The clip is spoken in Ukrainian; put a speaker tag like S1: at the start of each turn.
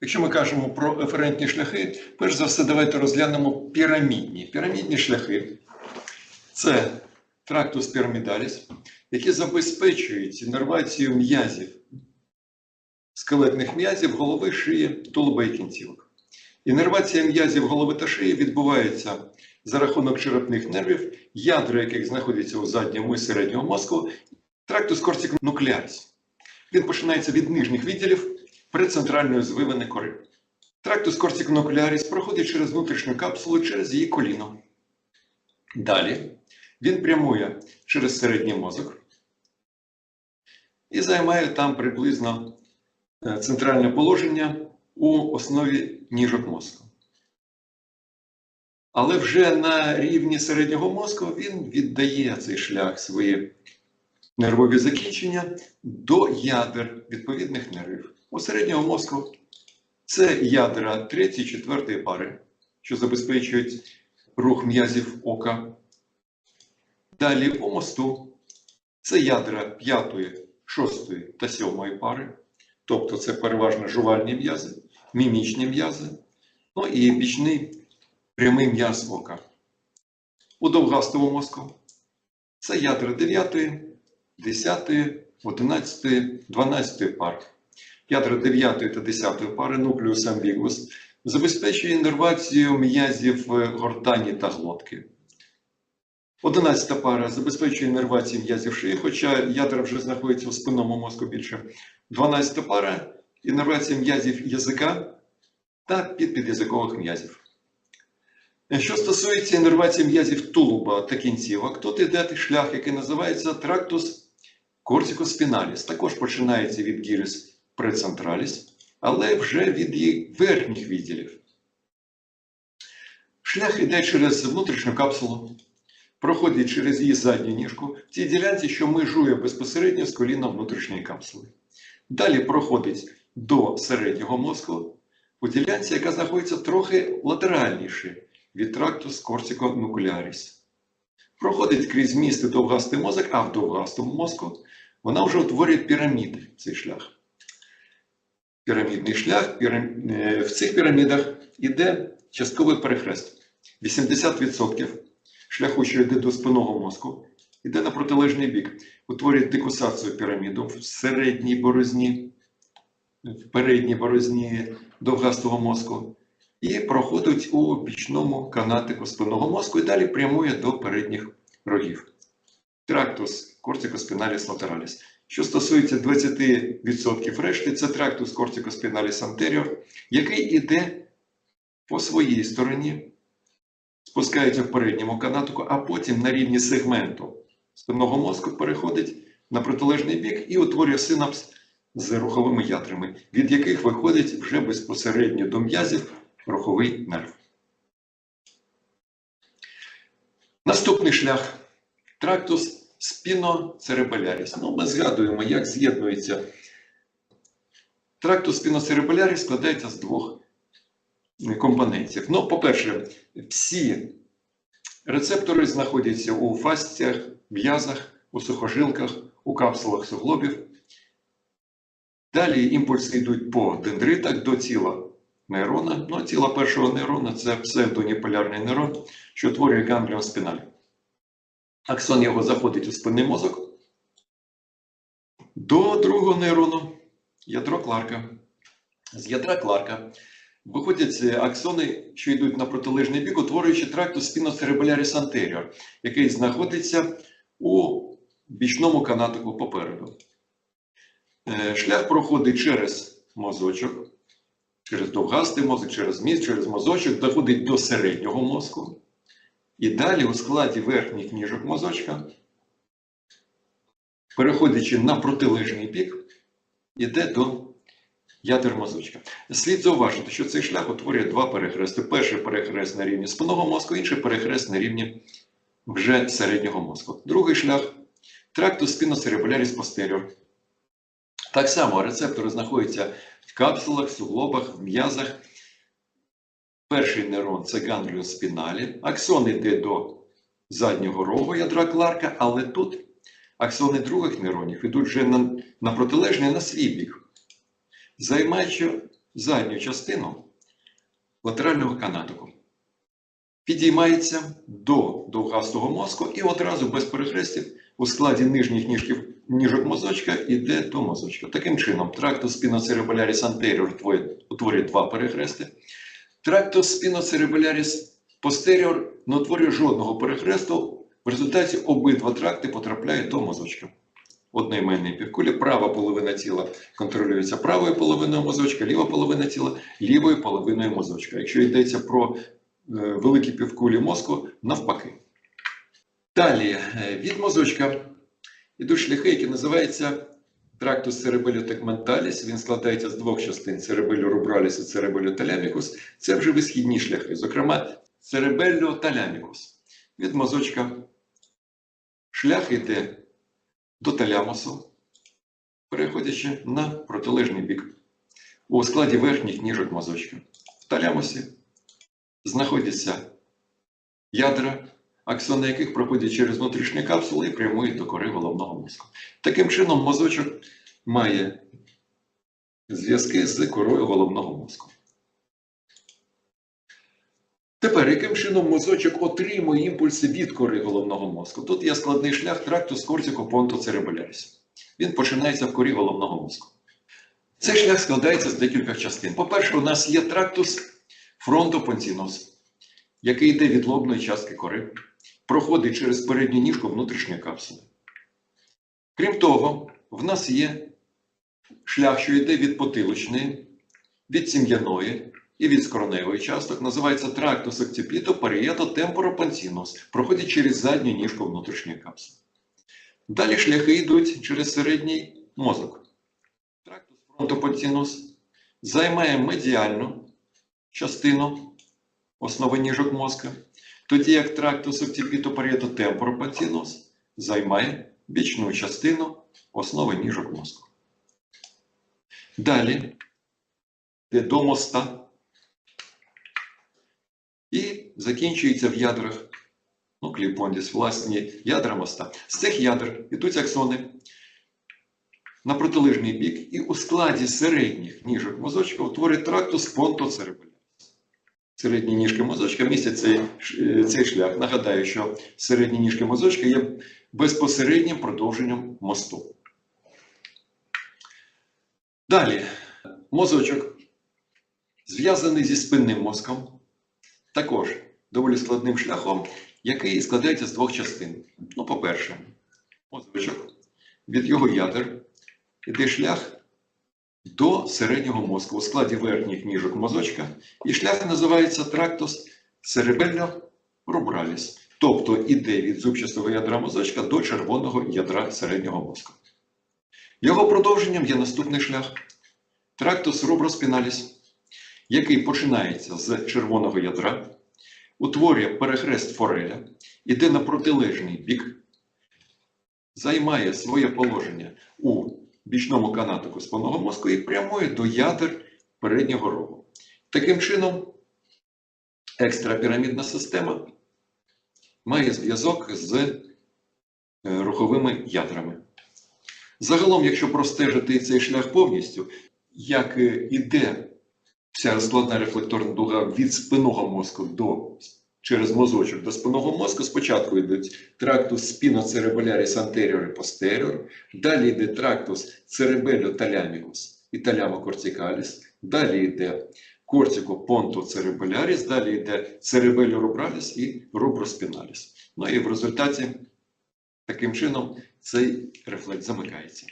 S1: Якщо ми кажемо про еферентні шляхи, перш за все, давайте розглянемо пірамідні. Пірамідні шляхи це трактус пірамідаліс, які забезпечують іннервацію м'язів, скелетних м'язів голови, шиї, тулуба і кінцівок. Іннервація м'язів голови та шиї відбувається за рахунок черепних нервів, ядра яких знаходяться у задньому і середньому мозку, трактус кортиконуклеаріс. Він починається від нижніх відділів прецентральної звивини кори. Трактус кортиконуклеаріс проходить через внутрішню капсулу через її коліно. Далі він прямує через середній мозок і займає там приблизно е, центральне положення у основі ніжок мозку. Але вже на рівні середнього мозку він віддає цей шлях свої нервові закінчення до ядер відповідних нервів. У середнього мозку це ядра 3-4 пари, що забезпечують рух м'язів ока. Далі у мосту це ядра 5, 6 та 7 пари, тобто це переважно жувальні м'язи, мімічні м'язи, ну і бічний прямий м'яз ока. У довгастому мозку це ядра 9, 10, 11, 12 пар. Ядра 9 та 10 пари нуклеус амбігус забезпечує іннервацію м'язів гортані та глотки. 11 пара забезпечує іннервацію м'язів шиї, хоча ядра вже знаходяться у спинному мозку більше. 12 пара іннервація м'язів язика та підпідязикових м'язів. Що стосується іннервації м'язів тулуба та кінцівок, тут йде шлях, який називається трактус кортикоспіналіс. Також починається від гіріс прецентраліс, але вже від її верхніх відділів. Шлях йде через внутрішню капсулу, проходить через її задню ніжку в тій ділянці, що межує безпосередньо з коліном внутрішньої капсули. Далі проходить до середнього мозку у ділянці, яка знаходиться трохи латеральніше від трактус кортиконуклеаріс. Проходить крізь міст довгастий мозок, а в довгастому мозку вона вже утворює піраміди цей шлях. Пірамідний шлях пірам... е, в цих пірамідах йде частковий перехрест. 80% шляху, що йде до спинного мозку, йде на протилежний бік, утворює декусацію піраміду в середній борозні, в передній борозні довгастого мозку і проходить у бічному канатику спинного мозку і далі прямує до передніх рогів. Трактус кортикоспіналіс латераліс. Що стосується 20% решти, це трактус кортикоспіналіс антеріор, який іде по своїй стороні, спускається в передньому канатику, а потім на рівні сегменту спинного мозку переходить на протилежний бік і утворює синапс з руховими ядрами, від яких виходить вже безпосередньо до м'язів руховий нерв. Наступний шлях трактус спіноцеребеляріс. Ну, ми згадуємо, як з'єднується. Трактус спіноцеребеляріс складається з двох компонентів. Ну, по-перше, всі рецептори знаходяться у фасціях, м'язах, у сухожилках, у капсулах суглобів. Далі імпульси йдуть по дендритах до тіла нейрона. Ну, тіло першого нейрона це псевдоніполярний нейрон, що утворює гангліон спіналь. Аксон його заходить у спинний мозок. До другого нейрону ядро Кларка. З ядра Кларка виходять аксони, що йдуть на протилежний бік, утворюючи трактус спіноцеребеляріс антеріор, який знаходиться у бічному канатику попереду. Е, Шлях проходить через мозочок, через довгастий мозок, через міст, через мозочок, доходить до середнього мозку. І далі у складі верхніх ніжок мозочка, переходячи на протилежний бік, йде до ядер мозочка. Слід зауважити, що цей шлях утворює два перехрести. Перший перехрест на рівні спинного мозку, інший перехрест на рівні вже середнього мозку. Другий шлях трактус спіноцеребуляріс постеріор. Так само рецептори знаходяться в капсулах, суглобах, м'язах. Перший нейрон це гангліоспіналі. Аксон йде до заднього рогу ядра Кларка, але тут аксони других нейронів йдуть вже на, на протилежний на свій бік, займаючи задню частину латерального канатику. Підіймається до довгастого мозку і одразу без перехрестів у складі нижніх ніжків, ніжок мозочка йде до мозочка. Таким чином, трактус anterior утворює- утворює два перехрести. Трактус spinocerebellaris posterior не утворює жодного перехресту. В результаті обидва тракти потрапляють до мозочка. Одноіменної півкулі, права половина тіла контролюється правою половиною мозочка, ліва половина тіла лівою половиною мозочка. Якщо йдеться про е, великі півкулі мозку, навпаки. Далі е, від мозочка йдуть шляхи, які називаються трактус cerebellotegmentalis. Він складається з двох частин: rubralis і thalamicus. Це вже висхідні шляхи, зокрема, thalamicus. Від мозочка шлях йде до талямусу, переходячи на протилежний бік у складі верхніх ніжок мозочка. В талямусі знаходяться ядра, аксони яких проходять через внутрішні капсули і прямують до кори головного мозку. Таким чином, мозочок має зв'язки з корою головного мозку. Тепер, яким чином мозочок отримує імпульси від кори головного мозку? Тут є складний шлях трактус кортико понто церебеляріс. Він починається в корі головного мозку. Цей шлях складається з декількох частин. По-перше, у нас є трактус фронтопонтінос, який йде від лобної частки кори, проходить через передню ніжку внутрішньої капсули. Крім того, в нас є шлях, що йде від потилочної, від сім'яної і від скроневої часток, називається трактус октипіто парієто темпоропонтінос, проходить через задню ніжку внутрішньої капсули. Далі шляхи йдуть через середній мозок. Трактус фронтопонтінос займає медіальну частину основи ніжок мозка, тоді як трактус темпоропонтінос займає бічну частину основи ніжок мозку. Далі йде до моста і закінчується в ядрах ну, кліпондіс, власні ядра моста. З цих ядер йдуть аксони на протилежний бік, і у складі середніх ніжок мозочка утворює трактус понтоцеребеляріс. Середні ніжки мозочка містять цей, цей шлях. Нагадаю, що середні ніжки мозочка є безпосереднім продовженням мосту. Далі, мозочок зв'язаний зі спинним мозком, також доволі складним шляхом, який складається з двох частин. Ну, по-перше, мозочок від його ядер іде шлях до середнього мозку у складі верхніх ніжок мозочка, і шлях називається cerebello rubralis, тобто іде від зубчастого ядра мозочка до червоного ядра середнього мозку. Його продовженням є наступний шлях трактус rubrospinalis, який починається з червоного ядра, утворює перехрест фореля, іде на протилежний бік, займає своє положення у бічному канатику спинного мозку і прямує до ядер переднього рогу. Таким чином, екстрапірамідна система має зв'язок з е, руховими ядрами. Загалом, якщо простежити цей шлях повністю, як е, іде вся складна рефлекторна дуга від спинного мозку до через мозочок до спинного мозку, спочатку йдуть трактус spinocerebellarис anterior і posterior, далі йде трактус thalamicus і thalamo-corticalis, далі йде pontocerebellarис, далі йде rubralis і rubrospinalis. Ну і в результаті таким чином цей рефлекс замикається.